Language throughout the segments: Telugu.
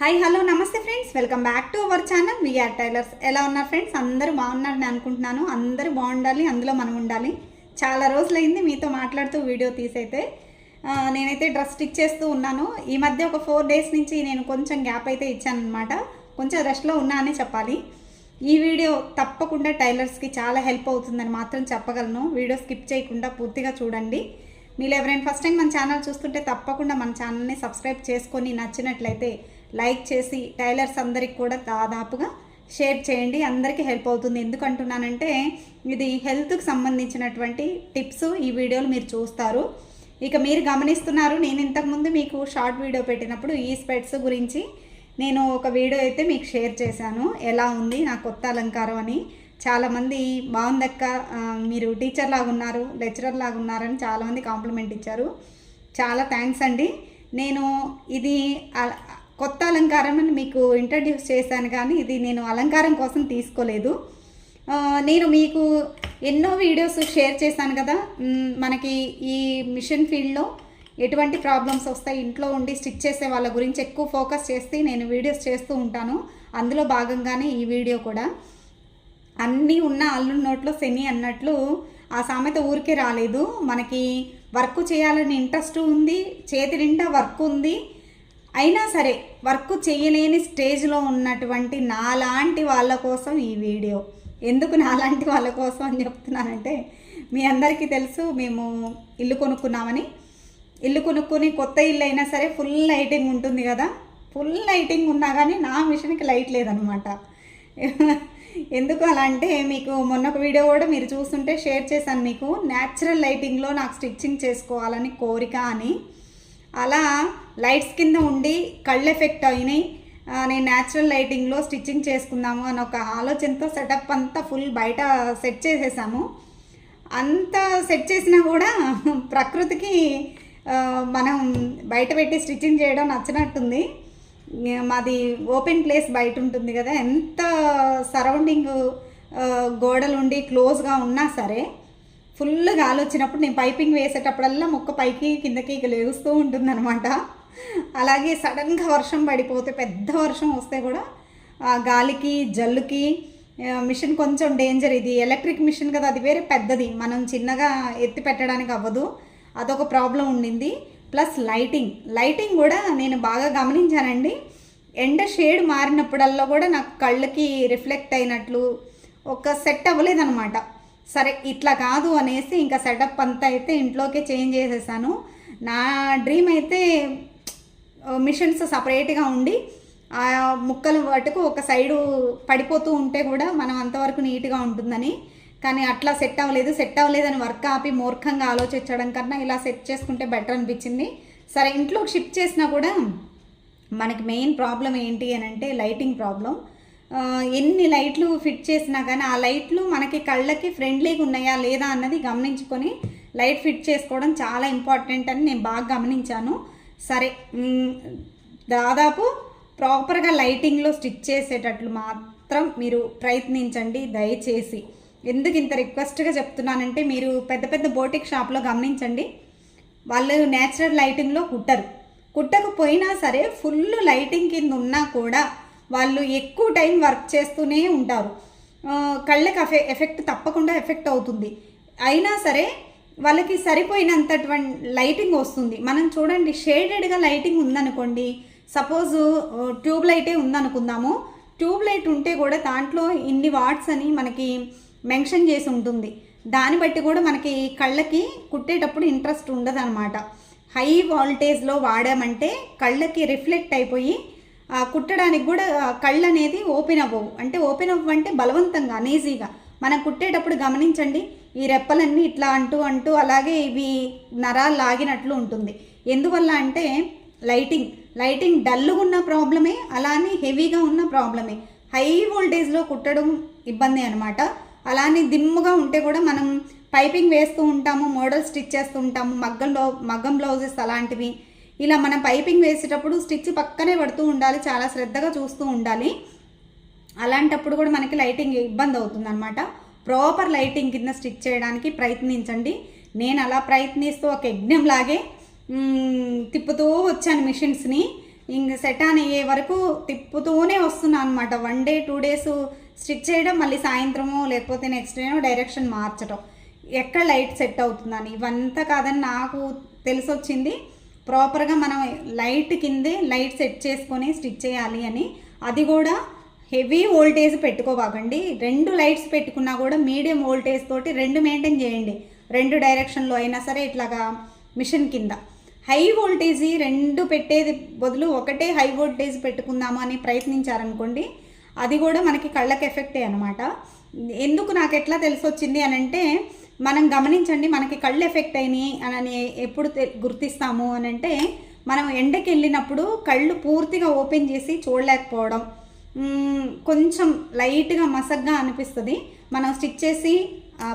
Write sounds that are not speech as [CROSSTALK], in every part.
Hi hello namaste friends welcome back to our channel VR tailors ఎలా ఉన్నారు ఫ్రెండ్స్ అందరూ బాగున్నారని అనుకుంటున్నాను. అందరూ బాగుండాలి. అందులో మనం ఉండాలి. చాలా రోజులైంది మీతో మాట్లాడుతూ వీడియో తీసైతే. నేనైతే డ్రెస్ స్టిక్ చేస్తూ ఉన్నాను. ఈ మధ్య ఒక ఫోర్ డేస్ నుంచి నేను కొంచెం గ్యాప్ అయితే ఇచ్చాను అనమాట కొంచెం రెస్ట్లో ఉన్నా అని చెప్పాలి. ఈ వీడియో తప్పకుండా టైలర్స్కి చాలా హెల్ప్ అవుతుందని మాత్రం చెప్పగలను. వీడియో స్కిప్ చేయకుండా పూర్తిగా చూడండి. మీరు ఎవరైనా ఫస్ట్ టైం మన ఛానల్ చూస్తుంటే తప్పకుండా మన ఛానల్ని సబ్స్క్రైబ్ చేసుకొని నచ్చినట్లయితే లైక్ చేసి టైలర్స్ అందరికి కూడా దాదాపుగా షేర్ చేయండి. అందరికీ హెల్ప్ అవుతుంది. ఎందుకంటున్నానంటే ఇది హెల్త్కి సంబంధించినటువంటి టిప్స్ ఈ వీడియోలు మీరు చూస్తారు. ఇక మీరు గమనిస్తున్నారు నేను ఇంతకుముందు మీకు షార్ట్ వీడియో పెట్టినప్పుడు ఈ స్పెట్స్ గురించి నేను ఒక వీడియో అయితే మీకు షేర్ చేశాను. ఎలా ఉంది నా కొత్త అలంకారం అని. చాలామంది బాగుందక్క మీరు టీచర్ లాగా ఉన్నారు లెక్చరర్ లాగా ఉన్నారని చాలామంది కాంప్లిమెంట్ ఇచ్చారు. చాలా థ్యాంక్స్ అండి. నేను ఇది కొత్త అలంకారం అని మీకు ఇంట్రడ్యూస్ చేశాను కానీ ఇది నేను అలంకారం కోసం తీసుకోలేదు. నేను మీకు ఎన్నో వీడియోస్ షేర్ చేశాను కదా. మనకి ఈ మిషన్ ఫీల్డ్లో ఎటువంటి ప్రాబ్లమ్స్ వస్తాయి ఇంట్లో ఉండి స్టిచ్ చేసే వాళ్ళ గురించి ఎక్కువ ఫోకస్ చేస్తే నేను వీడియోస్ చేస్తూ ఉంటాను. అందులో భాగంగానే ఈ వీడియో కూడా. అన్నీ ఉన్న అల్లు నోట్లో శని అన్నట్లు ఆ సామెత ఊరికే రాలేదు. మనకి వర్క్ చేయాలని ఇంట్రెస్ట్ ఉంది చేతి నిండా వర్క్ ఉంది. అయినా సరే వర్క్ చేయలేని స్టేజ్లో ఉన్నటువంటి నాలాంటి వాళ్ళ కోసం ఈ వీడియో. ఎందుకు నాలాంటి వాళ్ళ కోసం అని చెప్తున్నానంటే మీ అందరికీ తెలుసు మేము ఇల్లు కొనుక్కున్నామని. ఇల్లు కొనుక్కుని కొత్త ఇల్లు అయినా సరే ఫుల్ లైటింగ్ ఉంటుంది కదా. ఫుల్ లైటింగ్ ఉన్నా కానీ నా మిషన్కి లైట్ లేదనమాట. ఎందుకు అలా అంటే మీకు మొన్న ఒక వీడియో కూడా మీరు చూస్తుంటే షేర్ చేశాను మీకు. న్యాచురల్ లైటింగ్లో నాకు స్టిచ్చింగ్ చేసుకోవాలని కోరిక అని. అలా లైట్స్ కింద ఉండి కళ్ళు ఎఫెక్ట్ అయినాయి. నేను న్యాచురల్ లైటింగ్లో స్టిచ్చింగ్ చేసుకుందాము అని ఒక ఆలోచనతో సెటప్ అంతా ఫుల్ బయట సెట్ చేసేసాము. అంత సెట్ చేసినా కూడా [LAUGHS] ప్రకృతికి మనం బయట పెట్టి స్టిచ్చింగ్ చేయడం నచ్చినట్టుంది. మాది ఓపెన్ ప్లేస్ బయట ఉంటుంది కదా ఎంత సరౌండింగ్ గోడలు ఉండి క్లోజ్గా ఉన్నా సరే ఫుల్ గాలి వచ్చినప్పుడు నేను పైపింగ్ వేసేటప్పుడల్లా మొక్క పైకి కిందకి ఇక లేగుస్తూ ఉంటుందన్నమాట. అలాగే సడన్గా వర్షం పడిపోతే పెద్ద వర్షం వస్తే కూడా ఆ గాలికి జల్లుకి మిషన్ కొంచెం డేంజర్. ఇది ఎలక్ట్రిక్ మిషన్ కదా అది వేరే పెద్దది. మనం చిన్నగా ఎత్తి పెట్టడానికి అవ్వదు. అదొక ప్రాబ్లం ఉండింది. Plus lighting. లైటింగ్ కూడా నేను బాగా గమనించానండి. ఎండ షేడ్ మారినప్పుడల్లా కూడా నాకు కళ్ళకి రిఫ్లెక్ట్ అయినట్లు ఒక సెట్ అవ్వలేదన్నమాట. సరే ఇట్లా కాదు అనేసి ఇంకా సెటప్ అంతా అయితే ఇంట్లోకే చేంజ్ చేసేసాను. నా డ్రీమ్ అయితే మిషన్స్ సపరేట్గా ఉండి ఆ ముక్కలు వాటికి ఒక సైడు పడిపోతూ ఉంటే కూడా మనం అంతవరకు నీట్గా ఉంటుందని. కానీ అట్లా సెట్ అవ్వలేదు. సెట్ అవ్వలేదని వర్క్ ఆపి మూర్ఖంగా ఆలోచించడం కన్నా ఇలా సెట్ చేసుకుంటే బెటర్ అనిపించింది. సరే ఇంట్లో షిఫ్ట్ చేసినా కూడా మనకి మెయిన్ ప్రాబ్లం ఏంటి అని అంటే లైటింగ్ ప్రాబ్లం. ఎన్ని లైట్లు ఫిట్ చేసినా కానీ ఆ లైట్లు మనకి కళ్ళకి ఫ్రెండ్లీగా ఉన్నాయా లేదా అన్నది గమనించుకొని లైట్ ఫిట్ చేసుకోవడం చాలా ఇంపార్టెంట్ అని నేను బాగా గమనించాను. సరే దాదాపు ప్రాపర్గా లైటింగ్లో స్టిచ్ చేసేటట్లు మాత్రం మీరు ప్రయత్నించండి దయచేసి. ఎందుకు ఇంత రిక్వెస్ట్గా చెప్తున్నానంటే మీరు పెద్ద పెద్ద బోటిక్ షాప్లో గమనించండి వాళ్ళు నేచురల్ లైటింగ్లో కుట్టరు. కుట్టకపోయినా సరే ఫుల్ లైటింగ్ కింద ఉన్నా కూడా వాళ్ళు ఎక్కువ టైం వర్క్ చేస్తూనే ఉంటారు. కళ్ళకి అఫె ఎఫెక్ట్ తప్పకుండా ఎఫెక్ట్ అవుతుంది. అయినా సరే వాళ్ళకి సరిపోయినంతటువంటి లైటింగ్ వస్తుంది. మనం చూడండి షేడెడ్గా లైటింగ్ ఉందనుకోండి సపోజ్ ట్యూబ్ లైటే ఉందనుకుందాము. ట్యూబ్ లైట్ ఉంటే కూడా దాంట్లో ఇన్ని వాట్స్ అని మనకి మెన్షన్ చేసి ఉంటుంది. దాన్ని బట్టి కూడా మనకి కళ్ళకి కుట్టేటప్పుడు ఇంట్రెస్ట్ ఉండదు అనమాట హై వాల్టేజ్లో వాడామంటే కళ్ళకి రిఫ్లెక్ట్ అయిపోయి కుట్టడానికి కూడా కళ్ళు అనేది ఓపెన్ అవ్వవు. అంటే ఓపెన్ అవ్వంటే బలవంతంగా అనేజీగా. మనం కుట్టేటప్పుడు గమనించండి ఈ రెప్పలన్నీ ఇట్లా అంటూ అంటూ అలాగే ఇవి నరాలు లాగినట్లు ఉంటుంది. ఎందువల్ల అంటే లైటింగ్ లైటింగ్ డల్గా ఉన్న ప్రాబ్లమే అలానే హెవీగా ఉన్న ప్రాబ్లమే. హై వోల్టేజ్లో కుట్టడం ఇబ్బంది అనమాట అలానే దిమ్ముగా ఉంటే కూడా మనం పైపింగ్ వేస్తూ ఉంటాము మోడల్ స్టిచ్ చేస్తూ ఉంటాము మగ్గంలో మగ్గం బ్లౌజెస్ అలాంటివి. ఇలా మనం పైపింగ్ వేసేటప్పుడు స్టిచ్ పక్కనే పడుతూ ఉండాలి చాలా శ్రద్ధగా చూస్తూ ఉండాలి. అలాంటప్పుడు కూడా మనకి లైటింగ్ ఇబ్బంది అవుతుంది అనమాట ప్రాపర్ లైటింగ్ కింద స్టిచ్ చేయడానికి ప్రయత్నించండి. నేను అలా ప్రయత్నిస్తూ ఒక యజ్ఞంలాగే తిప్పుతూ వచ్చాను మిషన్స్ని. ఇంక సెట్ ఆన్ అయ్యే వరకు తిప్పుతూనే వస్తున్నాను అనమాట one day two days stitch చేయడం మళ్ళీ సాయంత్రమో లేకపోతే నెక్స్ట్ డేనో డైరెక్షన్ మార్చడం ఎక్కడ లైట్ సెట్ అవుతుందని. ఇవంతా కాదని నాకు తెలిసి వచ్చింది ప్రాపర్గా మనం లైట్ కిందే లైట్ సెట్ చేసుకొని స్టిచ్ చేయాలి అని. అది కూడా హెవీ వోల్టేజ్ పెట్టుకోబాకండి. రెండు లైట్స్ పెట్టుకున్నా కూడా మీడియం వోల్టేజ్ తోటి రెండు మెయింటైన్ చేయండి. రెండు డైరెక్షన్లో అయినా సరే ఇట్లాగా మిషన్ కింద. హై వోల్టేజ్ రెండు పెట్టేది బదులు ఒకటే హై వోల్టేజ్ పెట్టుకుందాము అని ప్రయత్నించారనుకోండి అది కూడా మనకి కళ్ళకి ఎఫెక్టే అనమాట ఎందుకు నాకు ఎట్లా తెలిసొచ్చింది అని అంటే మనం గమనించండి మనకి కళ్ళు ఎఫెక్ట్ అయినాయి అని ఎప్పుడు తె- గుర్తిస్తాము అని అంటే మనం ఎండకి వెళ్ళినప్పుడు కళ్ళు పూర్తిగా ఓపెన్ చేసి చూడలేకపోవడం. కొంచెం లైట్గా మసగ్గా అనిపిస్తుంది. మనం స్టిచ్ చేసి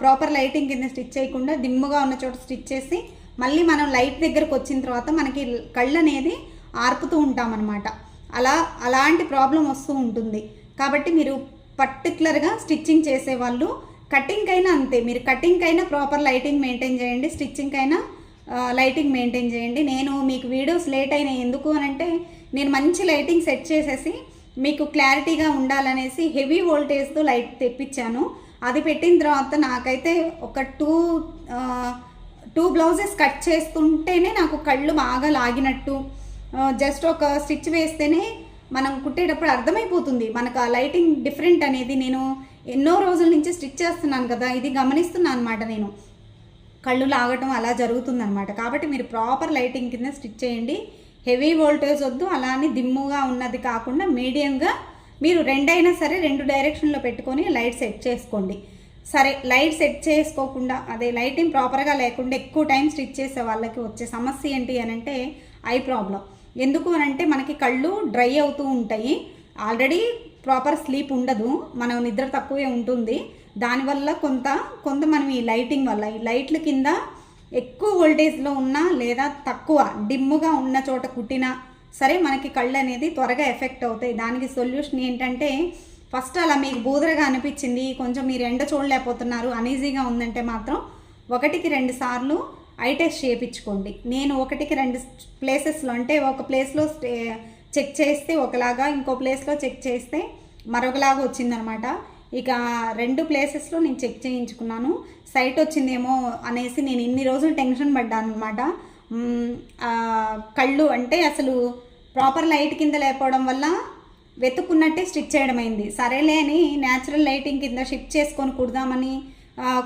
ప్రాపర్ లైటింగ్ కింద స్టిచ్ చేయకుండా దిమ్ముగా ఉన్న చోట స్టిచ్ చేసి మళ్ళీ మనం లైట్ దగ్గరకు వచ్చిన తర్వాత మనకి కళ్ళు అనేది ఆర్పుతూ ఉంటామన్నమాట. అలా అలాంటి ప్రాబ్లం వస్తూ ఉంటుంది. కాబట్టి మీరు పర్టికులర్గా స్టిచ్చింగ్ చేసేవాళ్ళు కటింగ్ అయినా అంతే. మీరు కటింగ్ అయినా ప్రాపర్ లైటింగ్ మెయింటైన్ చేయండి స్టిచ్చింగ్ అయినా లైటింగ్ మెయింటైన్ చేయండి. నేను మీకు వీడియోస్ లేట్ అయినాయి. ఎందుకు అని అంటే నేను మంచి లైటింగ్ సెట్ చేసేసి మీకు క్లారిటీగా ఉండాలనేసి హెవీ వోల్టేజ్తో లైట్ తెప్పించాను. అది పెట్టిన తర్వాత నాకైతే ఒక టూ టూ బ్లౌజెస్ కట్ చేస్తుంటేనే నాకు కళ్ళు బాగా లాగినట్టు జస్ట్ ఒక స్టిచ్ వేస్తేనే మనం కుట్టేటప్పుడు అర్థమైపోతుంది. మనకు ఆ లైటింగ్ డిఫరెంట్ అనేది నేను ఎన్నో రోజుల నుంచి స్టిచ్ చేస్తున్నాను కదా ఇది గమనిస్తున్నాను అనమాట నేను. కళ్ళు లాగటం అలా జరుగుతుందనమాట కాబట్టి మీరు ప్రాపర్ లైటింగ్ కింద స్టిచ్ చేయండి. హెవీ వోల్టేజ్ వద్దు అలా అని దిమ్ముగా ఉన్నది కాకుండా మీడియంగా మీరు రెండైనా సరే రెండు డైరెక్షన్లో పెట్టుకొని లైట్ సెట్ చేసుకోండి. సరే లైట్ సెట్ చేసుకోకుండా అదే లైటింగ్ ప్రాపర్గా లేకుండా ఎక్కువ టైం స్టిచ్ చేసే వాళ్ళకి వచ్చే సమస్య ఏంటి అని అంటే ఐ ప్రాబ్లం. ఎందుకు అని అంటే మనకి కళ్ళు డ్రై అవుతూ ఉంటాయి. ఆల్రెడీ ప్రాపర్ స్లీప్ ఉండదు మనం నిద్ర తక్కువే ఉంటుంది. దానివల్ల కొంత కొంత మనం ఈ లైటింగ్ వల్ల ఈ లైట్ల కింద ఎక్కువ వోల్టేజ్లో ఉన్నా లేదా తక్కువ డిమ్ముగా ఉన్న చోట కుట్టినా సరే మనకి కళ్ళు అనేది త్వరగా ఎఫెక్ట్ అవుతాయి. దానికి సొల్యూషన్ ఏంటంటే ఫస్ట్ అలా మీకు బూదరగా అనిపించింది కొంచెం మీరు ఎండ చూడలేకపోతున్నారు అనీజీగా ఉందంటే మాత్రం ఒకటికి రెండు సార్లు ఐ టెస్ట్ చేయించుకోండి. నేను ఒకటికి రెండు ప్లేసెస్లో అంటే ఒక ప్లేస్లో చెక్ చేస్తే ఒకలాగా ఇంకో ప్లేస్లో చెక్ చేస్తే మరొకలాగా వచ్చిందనమాట. ఇక రెండు ప్లేసెస్లో నేను చెక్ చేయించుకున్నాను. సైట్ వచ్చిందేమో అనేసి నేను ఇన్ని రోజులు టెన్షన్ పడ్డాను అనమాట కళ్ళు అంటే అసలు ప్రాపర్ లైట్ కింద లేకపోవడం వల్ల వెతుక్కున్నట్టే స్టిచ్ చేయడం అయింది. సరేలే అని న్యాచురల్ లైటింగ్ కింద షిఫ్ట్ చేసుకొని కుడదామని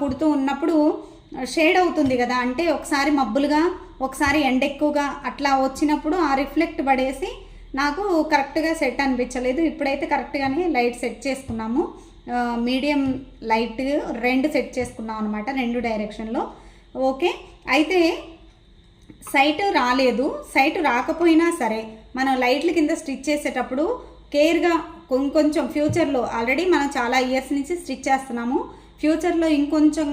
కుడుతూ ఉన్నప్పుడు షేడ్ అవుతుంది కదా. అంటే ఒకసారి మబ్బులుగా ఒకసారి ఎండ ఎక్కువగా అట్లా వచ్చినప్పుడు ఆ రిఫ్లెక్ట్ పడేసి నాకు కరెక్ట్గా సెట్ అనిపించలేదు. ఇప్పుడైతే కరెక్ట్గానే లైట్ సెట్ చేసుకున్నాము. మీడియం లైట్ రెండు సెట్ చేసుకున్నాం అనమాట రెండు డైరెక్షన్లో ఓకే? అయితే సైట్ రాలేదు. సైట్ రాకపోయినా సరే మనం లైట్ల కింద స్టిచ్ చేసేటప్పుడు కేర్గా కొంచెం ఫ్యూచర్లో ఆల్రెడీ మనం చాలా ఇయర్స్ నుంచి స్టిచ్ చేస్తున్నాము. ఫ్యూచర్లో ఇంకొంచెం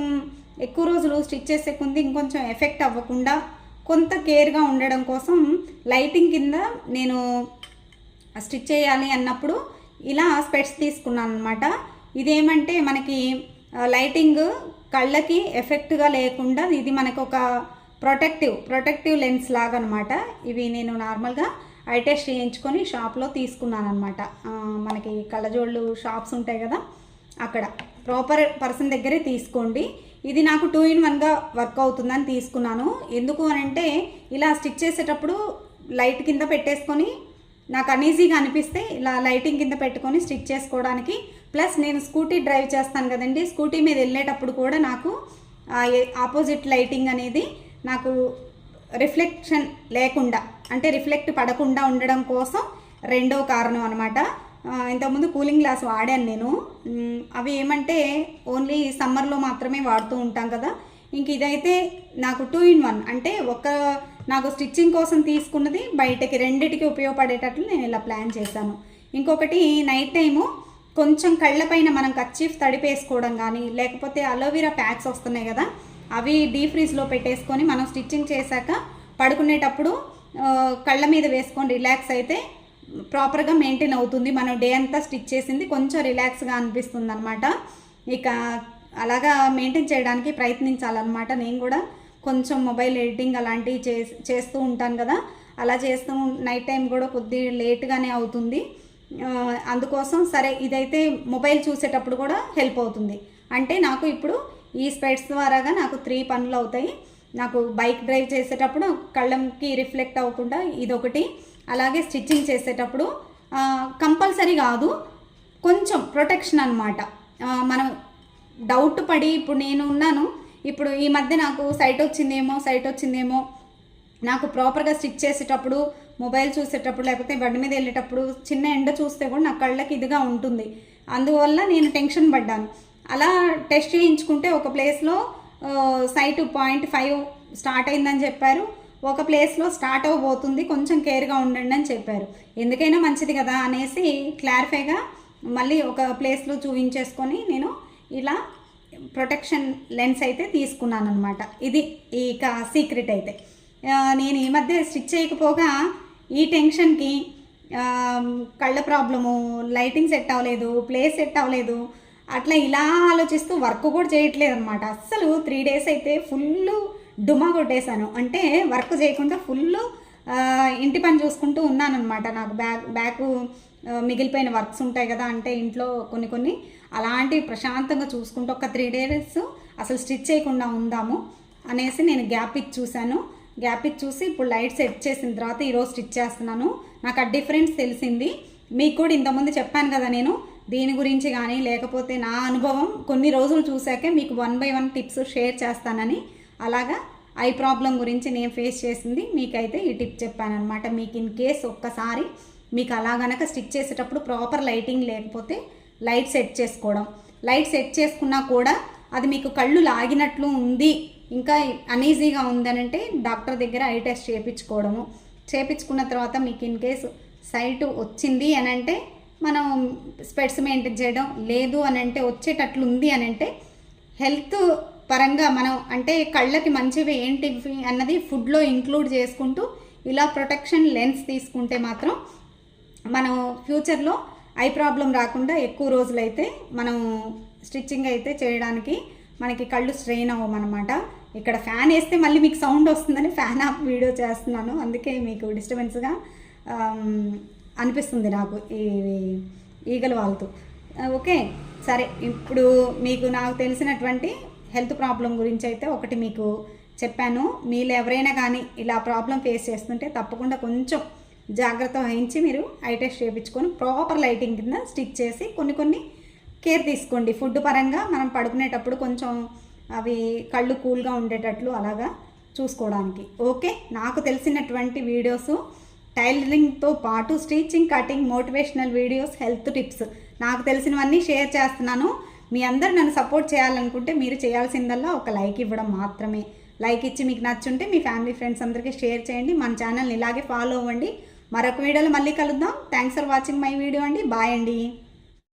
ఎక్కువ రోజులు స్టిచ్ చేసే కొంది ఇంకొంచెం ఎఫెక్ట్ అవ్వకుండా కొంత కేర్గా ఉండడం కోసం లైటింగ్ కింద నేను స్టిచ్ చేయాలి అన్నప్పుడు ఇలా స్పెట్స్ తీసుకున్నాను అనమాట ఇదేమంటే మనకి లైటింగ్ కళ్ళకి ఎఫెక్ట్గా లేకుండా ఇది మనకు ఒక ప్రొటెక్టివ్ ప్రొటెక్టివ్ లెన్స్ లాగా అనమాట ఇవి నేను నార్మల్గా ఐ టెస్ట్ చేయించుకొని షాప్లో తీసుకున్నాను అనమాట మనకి కళ్ళజోళ్ళు షాప్స్ ఉంటాయి కదా అక్కడ. ప్రాపర్ పర్సన్ దగ్గరే తీసుకోండి. ఇది నాకు టూ ఇన్ వన్గా వర్క్ అవుతుందని తీసుకున్నాను. ఎందుకు అని అంటే ఇలా స్టిచ్ చేసేటప్పుడు లైట్ కింద పెట్టేసుకొని నాకు అనీజీగా అనిపిస్తే ఇలా లైటింగ్ కింద పెట్టుకొని స్టిచ్ చేసుకోవడానికి. ప్లస్ నేను స్కూటీ డ్రైవ్ చేస్తాను కదండి. స్కూటీ మీద వెళ్ళేటప్పుడు కూడా నాకు ఆపోజిట్ లైటింగ్ అనేది నాకు రిఫ్లెక్షన్ లేకుండా అంటే రిఫ్లెక్ట్ పడకుండా ఉండడం కోసం రెండో కారణం అనమాట ఇంతకుముందు కూలింగ్ గ్లాస్ వాడాను నేను. అవి ఏమంటే ఓన్లీ సమ్మర్లో మాత్రమే వాడుతూ ఉంటాం కదా. ఇంక ఇదైతే నాకు టూ ఇన్ వన్ అంటే ఒక నాకు స్టిచ్చింగ్ కోసం తీసుకున్నది బయటకి రెండిటికి ఉపయోగపడేటట్లు నేను ఇలా ప్లాన్ చేశాను. ఇంకొకటి నైట్ టైము కొంచెం కళ్ళపైన మనం కచ్చీఫ్ తడిపేసుకోవడం కానీ లేకపోతే అలోవెరా ప్యాక్స్ వస్తున్నాయి కదా అవి డీ ఫ్రీజ్లో పెట్టేసుకొని మనం స్టిచ్చింగ్ చేశాక పడుకునేటప్పుడు కళ్ళ మీద వేసుకొని రిలాక్స్ అయితే ప్రాపర్గా మెయింటైన్ అవుతుంది. మనం డే అంతా స్టిచ్ చేసింది కొంచెం రిలాక్స్గా అనిపిస్తుంది అనమాట ఇక అలాగా మెయింటైన్ చేయడానికి ప్రయత్నించాలన్నమాట నేను కూడా. కొంచెం మొబైల్ ఎడిటింగ్ అలాంటివి చే చేస్తూ ఉంటాను కదా. అలా చేస్తూ నైట్ టైం కూడా కొద్ది లేట్గానే అవుతుంది. అందుకోసం సరే ఇదైతే మొబైల్ చూసేటప్పుడు కూడా హెల్ప్ అవుతుంది. అంటే నాకు ఇప్పుడు ఈ స్పెట్స్ ద్వారాగా నాకు త్రీ పనులు అవుతాయి. నాకు బైక్ డ్రైవ్ చేసేటప్పుడు కళ్ళంకి రిఫ్లెక్ట్ అవ్వకుండా ఇదొకటి. అలాగే స్టిచ్చింగ్ చేసేటప్పుడు కంపల్సరీ కాదు కొంచెం ప్రొటెక్షన్ అనమాట మనం డౌట్ పడి ఇప్పుడు నేను ఉన్నాను ఇప్పుడు ఈ మధ్య నాకు సైట్ వచ్చిందేమో సైట్ వచ్చిందేమో నాకు ప్రాపర్గా స్టిచ్ చేసేటప్పుడు మొబైల్ చూసేటప్పుడు లేకపోతే బండి మీద వెళ్ళేటప్పుడు చిన్న ఎండ చూస్తే కూడా నా కళ్ళకి ఇదిగా ఉంటుంది. అందువల్ల నేను టెన్షన్ పడ్డాను. అలా టెస్ట్ చేయించుకుంటే ఒక ప్లేస్లో సైట్ పాయింట్ ఫైవ్ స్టార్ట్ అయిందని చెప్పారు. ఒక ప్లేస్లో స్టార్ట్ అవ్వబోతుంది. కొంచెం కేర్గా ఉండండి అని చెప్పారు. ఎందుకైనా మంచిది కదా అనేసి క్లారిఫైగా మళ్ళీ ఒక ప్లేస్లో చూపించేసుకొని నేను ఇలా ప్రొటెక్షన్ లెన్స్ అయితే తీసుకున్నాను అనమాట ఇది ఇక సీక్రెట్ అయితే. నేను ఈ మధ్య స్టిచ్ చేయకపోగా ఈ టెన్షన్కి కళ్ళ ప్రాబ్లము లైటింగ్ సెట్ అవ్వలేదు ప్లేస్ సెట్ అవ్వలేదు అట్లా ఇలా ఆలోచిస్తూ వర్క్ కూడా చేయట్లేదు అనమాట అస్సలు త్రీ డేస్ అయితే ఫుల్ డుమా కొట్టేశాను. అంటే వర్క్ చేయకుండా ఫుల్ ఇంటి పని చూసుకుంటూ ఉన్నానన్నమాట. నాకు బ్యాక్ బ్యాక్ మిగిలిపోయిన వర్క్స్ ఉంటాయి కదా అంటే ఇంట్లో కొన్ని కొన్ని అలాంటివి ప్రశాంతంగా చూసుకుంటూ ఒక త్రీ డేస్ అసలు స్టిచ్ చేయకుండా ఉందాము అనేసి నేను గ్యాప్ ఇచ్చి చూశాను. గ్యాప్ ఇచ్చి చూసి ఇప్పుడు లైట్ సెట్ చేసిన తర్వాత ఈరోజు స్టిచ్ చేస్తున్నాను. నాకు ఆ డిఫరెన్స్ తెలిసింది. మీకు కూడా ఇంతకుముందు చెప్పాను కదా నేను. దీని గురించి కానీ లేకపోతే నా అనుభవం కొన్ని రోజులు చూశాకే మీకు one by one tips share చేస్తానని. అలాగా ఐ ప్రాబ్లం గురించి నేను ఫేస్ చేసింది. మీకైతే ఈ టిప్ చెప్పాను అనమాట మీకు ఇన్ కేస్ ఒక్కసారి మీకు అలా గనక స్టిచ్ చేసేటప్పుడు ప్రాపర్ లైటింగ్ లేకపోతే లైట్ సెట్ చేసుకోవడం. లైట్ సెట్ చేసుకున్నా కూడా అది మీకు కళ్ళు లాగినట్లు ఉంది. ఇంకా అనీజీగా ఉందనంటే డాక్టర్ దగ్గర ఐ టెస్ట్ చేయించుకోవడము. చేయించుకున్న తర్వాత మీకు ఇన్ కేసు సైట్ వచ్చింది అని అంటే మనం స్పెట్స్ మెయింటైన్ చేయడం లేదు అని అంటే వచ్చేటట్లు ఉంది అని అంటే హెల్త్ పరంగా మనం అంటే కళ్ళకి మంచివి ఏంటి అన్నది ఫుడ్లో ఇంక్లూడ్ చేసుకుంటూ ఇలా ప్రొటెక్షన్ లెన్స్ తీసుకుంటే మాత్రం మనం ఫ్యూచర్లో ఐ ప్రాబ్లం రాకుండా ఎక్కువ రోజులైతే మనం స్టిచ్చింగ్ అయితే చేయడానికి మనకి కళ్ళు స్ట్రెయిన్ అవ్వమన్నమాట. ఇక్కడ ఫ్యాన్ వేస్తే మళ్ళీ మీకు సౌండ్ వస్తుందని ఫ్యాన్ ఆఫ్ వీడియో చేస్తున్నాను. అందుకే మీకు డిస్టర్బెన్స్గా అనిపిస్తుంది నాకు ఈ ఈగలు వాళ్తూ. ఓకే సరే ఇప్పుడు మీకు నాకు తెలిసినటువంటి హెల్త్ ప్రాబ్లం గురించి అయితే ఒకటి మీకు చెప్పాను. మీరు ఎవరైనా కానీ ఇలా ప్రాబ్లం ఫేస్ చేస్తుంటే తప్పకుండా కొంచెం జాగ్రత్త వహించి మీరు ఐ టెస్ట్ చేయించుకొని ప్రాపర్ లైటింగ్ కింద స్టిచ్ చేసి కొన్ని కొన్ని కేర్ తీసుకోండి. ఫుడ్ పరంగా మనం పడుకునేటప్పుడు కొంచెం అవి కళ్ళు కూల్గా ఉండేటట్లు అలాగా చూసుకోవడానికి. ఓకే నాకు తెలిసినటువంటి వీడియోస్ టైలరింగ్తో పాటు stitching cutting motivational videos health tips నాకు తెలిసినవన్నీ షేర్ చేస్తున్నాను. మీ అందరు నన్ను సపోర్ట్ చేయాలనుకుంటే మీరు చేయాల్సిందల్లా ఒక లైక్ ఇవ్వడం మాత్రమే. లైక్ ఇచ్చి మీకు నచ్చుంటే మీ ఫ్యామిలీ ఫ్రెండ్స్ అందరికీ షేర్ చేయండి. మన ఛానల్ని ఇలాగే ఫాలో అవ్వండి. మరొక వీడియోలో మళ్ళీ కలుద్దాం. Thanks for watching my video అండి. బాయ్ అండి.